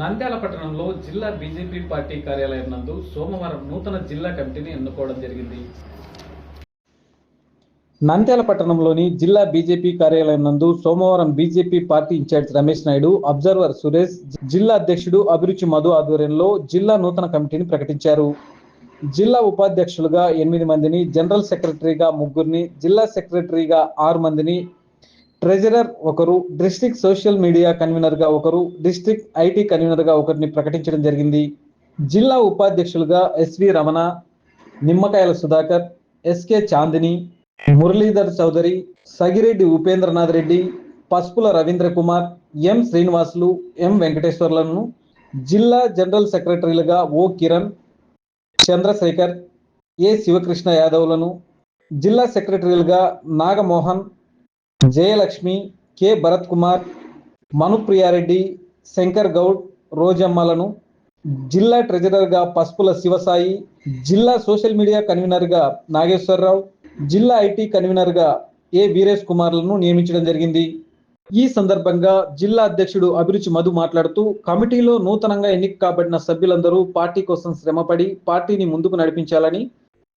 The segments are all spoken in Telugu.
నంద్యాల పట్టణంలో జిల్లా బీజేపీ పార్టీ కార్యాలయం నందు సోమవారం నూతన జిల్లా కమిటీని ఎన్నుకోవడం జరిగింది. నంద్యాల పట్టణంలోని జిల్లా బీజేపీ కార్యాలయం నందు సోమవారం BJP party in-charge Ramesh Naidu observer Suresh జిల్లా అధ్యక్షుడు అభిరుచి మధు ఆధ్వర్యంలో జిల్లా నూతన కమిటీని ప్రకటించారు. జిల్లా ఉపాధ్యక్షులుగా ఎనిమిది మందిని జనరల్ సెక్రటరీగా ముగ్గురిని జిల్లా సెక్రటరీగా ఆరు మందిని ట్రెజరర్ ఒకరు డిస్ట్రిక్ట్ సోషల్ మీడియా కన్వీనర్గా ఒకరు డిస్ట్రిక్ట్ ఐటీ కన్వీనర్గా ఒకరిని ప్రకటించడం జరిగింది. జిల్లా ఉపాధ్యక్షులుగా SV Ramana Nimmakayala Sudhakar SK Chandini Muralidhar Chowdary Sagireddy Upendranath Reddy Pasupula Ravindra Kumar M Srinivasulu M వెంకటేశ్వర్లను జిల్లా జనరల్ సెక్రటరీలుగా ఓ కిరణ్ చంద్రశేఖర్ ఏ శివకృష్ణ యాదవ్లను జిల్లా సెక్రటరీలుగా నాగమోహన్ జయలక్ష్మి కె. భరత్ కుమార్ మనుప్రియారెడ్డి శంకర్ గౌడ్ రోజమ్మలను జిల్లా ట్రెజరర్గా పసుపుల శివసాయి జిల్లా సోషల్ మీడియా కన్వీనర్గా నాగేశ్వరరావు జిల్లా ఐటీ కన్వీనర్గా ఏ. వీరేష్ కుమార్లను నియమించడం జరిగింది? ఈ సందర్భంగా జిల్లా అధ్యక్షుడు అభిరుచి మధు మాట్లాడుతూ కమిటీలో నూతనంగా ఎన్నిక కాబడిన సభ్యులందరూ పార్టీ కోసం శ్రమపడి పార్టీని ముందుకు నడిపించాలని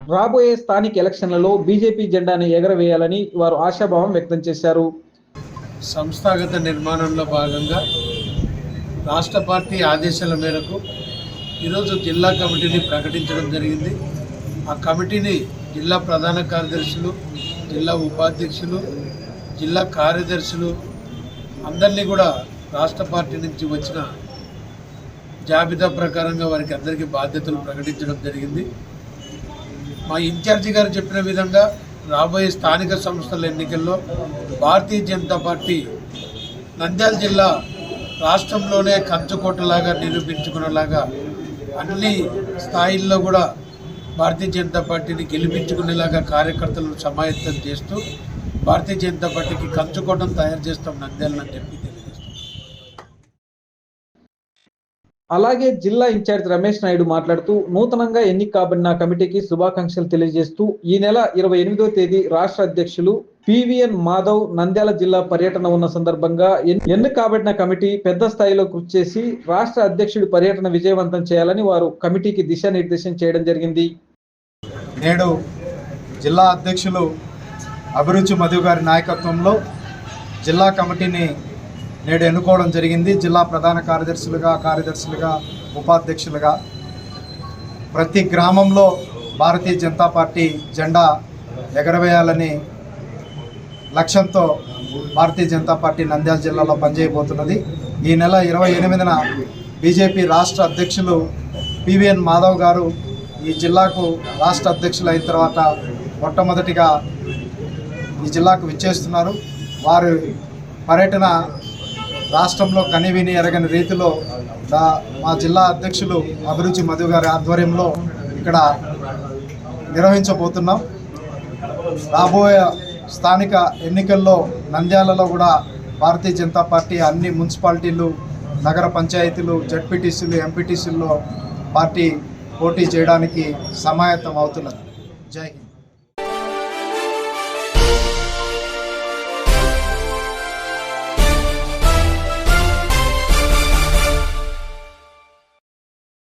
రాబోయే స్థానిక ఎలక్షన్లలో బీజేపీ జెండాను ఎగరవేయాలని వారు ఆశాభావం వ్యక్తం చేశారు. సంస్థాగత నిర్మాణంలో భాగంగా రాష్ట్ర పార్టీ ఆదేశాల మేరకు ఈరోజు జిల్లా కమిటీని ప్రకటించడం జరిగింది. ఆ కమిటీని జిల్లా ప్రధాన కార్యదర్శులు జిల్లా ఉపాధ్యక్షులు జిల్లా కార్యదర్శులు అందరినీ కూడా రాష్ట్ర పార్టీ నుంచి వచ్చిన జాబితా ప్రకారంగా వారికి అందరికీ బాధ్యతలు ప్రకటించడం జరిగింది. మా ఇన్ఛార్జి గారు చెప్పిన విధంగా రాబోయే స్థానిక సంస్థల ఎన్నికల్లో భారతీయ జనతా పార్టీ నంద్యాల జిల్లా రాష్ట్రంలోనే కంచుకోటలాగా నిరూపించుకునేలాగా అన్ని స్థాయిల్లో కూడా భారతీయ జనతా పార్టీని గెలిపించుకునేలాగా కార్యకర్తలను సమాయత్తం చేస్తూ భారతీయ జనతా పార్టీకి కంచుకోటం తయారు చేస్తాం నంద్యాలని చెప్పి తెలియజేస్తాం అలాగే జిల్లా ఇన్ఛార్జ్ రమేష్ నాయుడు మాట్లాడుతూ నూతనంగా ఎన్నిక కాబడిన కమిటీకి శుభాకాంక్షలు తెలియజేస్తూ ఈ నెల ఇరవై ఎనిమిదో తేదీ రాష్ట్ర అధ్యక్షులు పివిఎన్ మాధవ్ నంద్యాల జిల్లా పర్యటన ఉన్న సందర్భంగా ఎన్నిక కాబడిన కమిటీ పెద్ద స్థాయిలో కృషి చేసి రాష్ట్ర అధ్యక్షుడి పర్యటన విజయవంతం చేయాలని వారు కమిటీకి దిశానిర్దేశం చేయడం జరిగింది. నేడు జిల్లా అధ్యక్షులు అభిరుచి మధు గారి నాయకత్వంలో జిల్లా కమిటీని నేడు ఎన్నుకోవడం జరిగింది. జిల్లా ప్రధాన కార్యదర్శులుగా కార్యదర్శులుగా ఉపాధ్యక్షులుగా. ప్రతి గ్రామంలో భారతీయ జనతా పార్టీ జెండా ఎగరవేయాలని లక్ష్యంతో భారతీయ జనతా పార్టీ నంద్యాల జిల్లాలో పనిచేయబోతున్నది. ఈ నెల ఇరవై ఎనిమిదిన బీజేపీ రాష్ట్ర అధ్యక్షులు పివిఎన్ మాధవ్ గారు ఈ జిల్లాకు రాష్ట్ర అధ్యక్షులు అయిన తర్వాత మొట్టమొదటిగా ఈ జిల్లాకు విచ్చేస్తున్నారు. వారి పర్యటన రాష్ట్రంలో కనివిని ఎరగని రీతిలో దా- మా జిల్లా అధ్యక్షులు అభిరుచి మధు గారి ఆధ్వర్యంలో ఇక్కడ నిర్వహించబోతున్నాం. రాబోయే స్థానిక ఎన్నికల్లో నంద్యాలలో కూడా భారతీయ జనతా పార్టీ అన్ని మున్సిపాలిటీలు నగర పంచాయతీలు జడ్పీటీసీలు ఎంపీటీసీల్లో పార్టీ పోటీ చేయడానికి సమాయత్తం అవుతున్నది. జై హింద్.